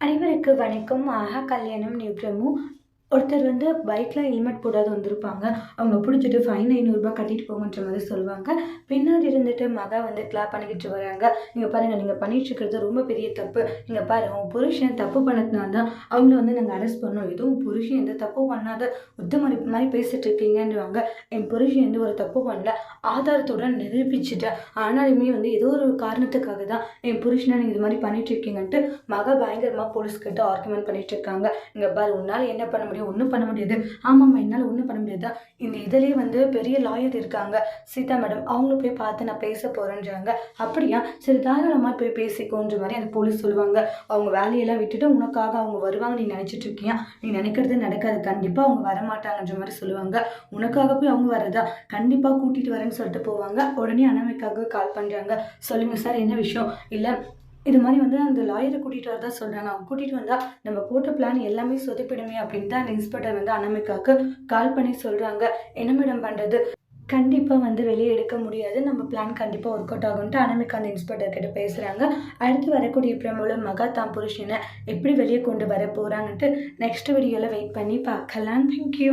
அனைவருக்கு வணக்கம். ஆஹா கல்யாணம் நியூப்ரமு ஒருத்தர் வந்து பைக்கில் ஹெல்மெட் போடாத வந்திருப்பாங்க. அவங்க பிடிச்சிட்டு ஃபைன் ஐநூறுரூபா கட்டிட்டு போங்கன்ற மாதிரி சொல்லுவாங்க. பின்னாடி இருந்துட்டு மகா வந்து கிளாப் பண்ணிக்கிட்டு வராங்க. இங்கே பாருங்கள் நீங்கள் பண்ணிட்டு இருக்கிறது ரொம்ப பெரிய தப்பு. நீங்கள் பாரு உன் புருஷன் தப்பு பண்ணதுனால தான் அவங்கள வந்து நாங்கள் அரெஸ்ட் பண்ணோம். எதுவும் புருஷன் எந்த தப்பு பண்ணாத உத்தமரி மாதிரி பேசிட்டு இருக்கீங்கன்றவாங்க என் புருஷன் எந்த ஒரு தப்பு பண்ணல. ஆதாரத்துடன் நிரூபிச்சுட்டேன். ஆனாலுமே வந்து ஏதோ ஒரு காரணத்துக்காக தான் என் புருஷனை நீங்கள் இது மாதிரி பண்ணிகிட்டு இருக்கீங்கன்ட்டு மகா பயங்கரமாக போலீஸ்கிட்ட ஆர்குமெண்ட் பண்ணிட்டு இருக்காங்க. இங்கே பாரு உன்னால் என்ன பண்ண முடியும்? ஒன்றும் பண்ண முடியாது. ஆமாம்மா என்னால் ஒன்றும் பண்ண முடியாது? இந்த இதிலே வந்து பெரிய லாயர் இருக்காங்க. சீதா மேடம் அவங்கள போய் பார்த்து நான் பேச போகிறேன்றாங்க அப்படியா? சரி தாராளமாக போய் பேசிக்கோன்ற மாதிரி அந்த போலீஸ் சொல்லுவாங்க. அவங்க வேலையெல்லாம் விட்டுட்டு உனக்காக அவங்க வருவாங்க. நீ நினச்சிட்டு இருக்கியா? நீ நினைக்கிறது நடக்காது. கண்டிப்பாக அவங்க வரமாட்டாங்கன்ற மாதிரி சொல்லுவாங்க. உனக்காக போய் அவங்க வரதா கண்டிப்பாக கூட்டிகிட்டு வரேன்னு சொல்லிட்டு போவாங்க. உடனே அனாமிக்காக கால் பண்ணுறாங்க சொல்லுங்கள் சார் என்ன விஷயம்? இல்லை இது மாதிரி வந்து அந்த லாயரை கூட்டிகிட்டு வரதா சொல்கிறாங்க அவங்க கூட்டிகிட்டு வந்தால் நம்ம போட்ட பிளான் எல்லாமே சொதப்பிடுமே அப்படின்னு தான் அந்த இன்ஸ்பெக்டர் வந்து அனமிக்காவுக்கு கால் பண்ணி சொல்கிறாங்க என்ன மேடம் பண்ணுறது கண்டிப்பாக வந்து வெளியே எடுக்க முடியாது. நம்ம பிளான் கண்டிப்பாக ஒர்க் அவுட் ஆகும்ட்டு அனாமிகா அந்த இன்ஸ்பெக்டர் கிட்ட பேசுகிறாங்க அடுத்து வரக்கூடிய பிரமுல மகா தாம் புருஷனை எப்படி வெளியே கொண்டு வர போகிறாங்கன்ட்டு நெக்ஸ்ட் வீடியோவில் வெயிட் பண்ணி பார்க்கலாம். தேங்க்யூ